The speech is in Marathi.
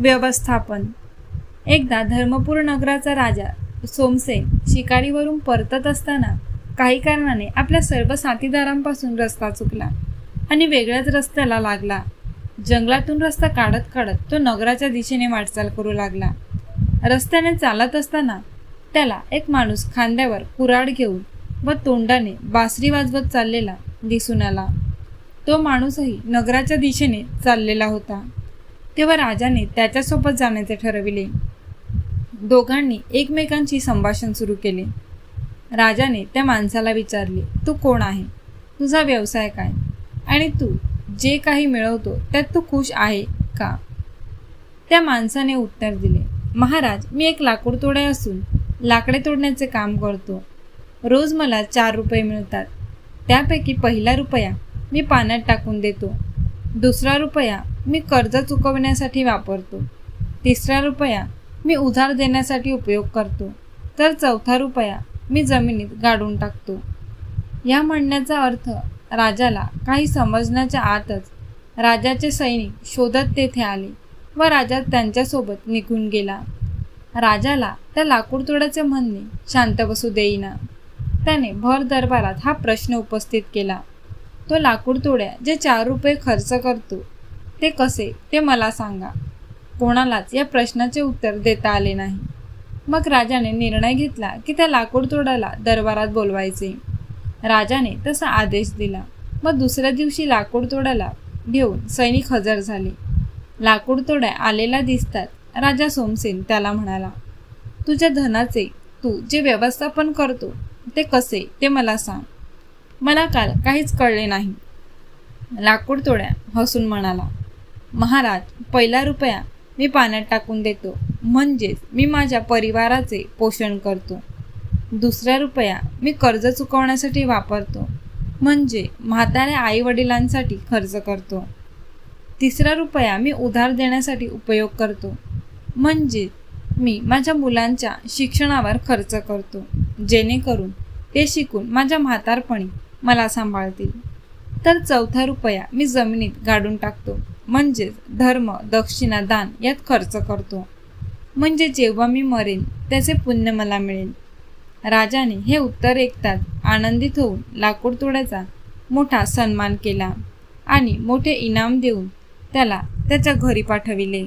व्यवस्थापन. एकदा धर्मपूर नगराचा राजा सोमसेन शिकारीवरून परतत असताना काही कारणाने आपल्या सर्व साथीदारांपासून रस्ता चुकला आणि वेगळ्याच रस्त्याला लागला. जंगलातून रस्ता काढत काढत तो नगराच्या दिशेने वाटचाल करू लागला. रस्त्याने चालत असताना त्याला एक माणूस खांद्यावर कुऱ्हाड घेऊन व तोंडाने बासरी वाजवत चाललेला दिसून आला. तो माणूसही नगराच्या दिशेने चाललेला होता. तेव्हा राजाने त्याच्यासोबत जाण्याचे ठरविले. दोघांनी एकमेकांशी संभाषण सुरू केले. राजाने त्या माणसाला विचारले तू कोण आहे? तुझा व्यवसाय काय? आणि तू जे काही मिळवतो त्यात तू खुश आहे का? त्या माणसाने उत्तर दिले महाराज मी एक लाकूड तोडे असून लाकडे तोडण्याचे काम करतो. रोज मला चार रुपये मिळतात. त्यापैकी पहिला रुपया मी पाण्यात टाकून देतो. दुसरा रुपया मी कर्ज चुकवण्यासाठी वापरतो. तिसरा रुपया मी उधार देण्यासाठी उपयोग करतो. तर चौथा रुपया मी जमिनीत गाडून टाकतो. या म्हणण्याचा अर्थ राजाला काही समजण्याच्या आतच राजाचे सैनिक शोधत तेथे आले व राजा त्यांच्यासोबत निघून गेला. राजाला त्या लाकूडतोडाचे म्हणणे शांत बसू देईना. त्याने भर दरबारात हा प्रश्न उपस्थित केला. तो लाकूडतोड्या जे चार रुपये खर्च करतो ते कसे? ते मला सांगा. कोणालाच या प्रश्नाचे उत्तर देता आले नाही. मग राजाने निर्णय घेतला की त्या लाकूड तोडाला दरबारात बोलवायचे. राजाने तसा आदेश दिला. मग दुसऱ्या दिवशी लाकूड तोडाला घेऊन सैनिक हजर झाले. लाकूड तोड्या आलेला दिसतात राजा सोमसेन त्याला म्हणाला तुझ्या धनाचे तू जे व्यवस्थापन करतो ते कसे? ते मला सांग. मला काल काहीच कळले नाही. लाकूड तोड्या हसून म्हणाला महाराज पहिला रुपया मी पाण्यात टाकून देतो. म्हणजेच मी माझ्या परिवाराचे पोषण करतो. दुसरा रुपया मी कर्ज चुकवण्यासाठी वापरतो. म्हणजे म्हाताऱ्या आईवडिलांसाठी खर्च करतो. तिसरा रुपया मी उधार देण्यासाठी उपयोग करतो. म्हणजे मी माझ्या मुलांच्या शिक्षणावर खर्च करतो. जेणेकरून ते शिकून माझ्या म्हातारपणी मला सांभाळतील. तर चौथा रुपया मी जमिनीत गाडून टाकतो. म्हणजेच धर्म दक्षिणा दान यात खर्च करतो. म्हणजे जेव्हा मी मरेन त्याचे पुण्य मला मिळेल. राजाने हे उत्तर ऐकताच आनंदित होऊन लाकूड तोड्याचा मोठा सन्मान केला आणि मोठे इनाम देऊन त्याला त्याच्या घरी पाठविले.